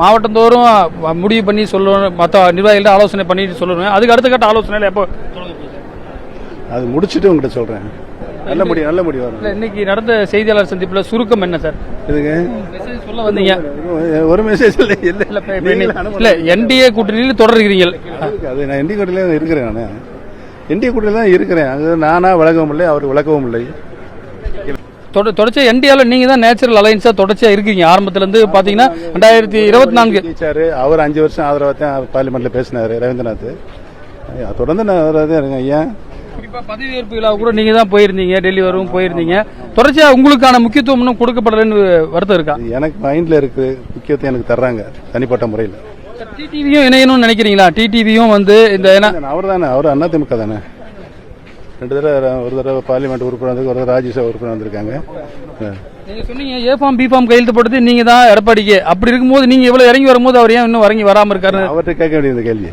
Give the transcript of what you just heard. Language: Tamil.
மாவட்டந்தோறும் முடிவு பண்ணி சொல்லணும் மற்ற நிர்வாகிகள்ட்ட ஆலோசனை பண்ணிட்டு சொல்லணும். அதுக்கு அடுத்த கட்ட ஆலோசனையில் எப்போ அது முடிச்சுட்டு உங்கள்கிட்ட சொல்கிறேன் நல்ல முடிவு நல்ல முடிவு வரும். இல்லை இன்னைக்கு நடந்த செய்தியாளர் சந்திப்பில் சுருக்கம் என்ன சார்? இதுங்க சொல்ல வந்தீங்க. ஒரு மெசேஜ் இல்லை இல்லை. என்டிஏ கூட்டணியில் தொடர்கிறீர்கள். அதுக்கு அது நான் என்டி கூட்டில தான் இருக்கிறேன் நான். என்டி கூட்டில தான் இருக்கிறேன். அது நானா விளக்கவும் இல்லை அவர் விளக்கவும் இல்லை. தொட- தொடர்ச்சியா என்டிஆல நீங்க தான் நேச்சுரல் அலைன்ஸா தொடர்ச்சியா இருக்கீங்க. ஆரம்பத்துல இருந்து பாத்தீங்கன்னா ரெண்டாயிரத்தி இருபத்தி நான்கு. அவர் அஞ்சு வருஷம் ஆதரவாக தான் பார்லிமெண்ட்ல பேசினாரு ரவீந்திரநாத். தொடர்ந்து நான் தான் இருக்கேன் ஐயா. குறிப்பா பதவியேற்பு விழா கூட நீங்க தான் போயிருந்தீங்க. டெல்லி வரவும் போயிருந்தீங்க. தொடர்ச்சியா உங்களுக்கான முக்கியத்துவம் இன்னும் கொடுக்கப்படலன்னு வருத்தம் இருக்கா? எனக்கு மைண்ட்ல இருக்கு. முக்கியத்துவம் எனக்கு தர்றாங்க தனிப்பட்ட முறையில். டிடிவியும் இணையணும்னு நினைக்கிறீங்களா? டிடிவியும் வந்து இந்த ஏன்னா அவர் தானே அவர் அதிமுக தானே. ரெண்டு தடவை ஒரு தடவை பார்லிமெண்ட் உறுப்பினர் ஒரு தடவை ராஜ்யசபா உறுப்பினர் வந்திருக்காங்க. நீங்க சொன்னீங்க ஏ ஃபார்ம் பி ஃபார்ம் கையெழுத்து போட்டது நீங்க தான் எடப்பாடிக்கு. அப்படி இருக்கும்போது நீங்க இவ்வளவு இறங்கி வரும்போது அவர் ஏன் இன்னும் இறங்கி வராம இருக்காரு அவர்கிட்ட கேட்க வேண்டிய இந்த கேள்வி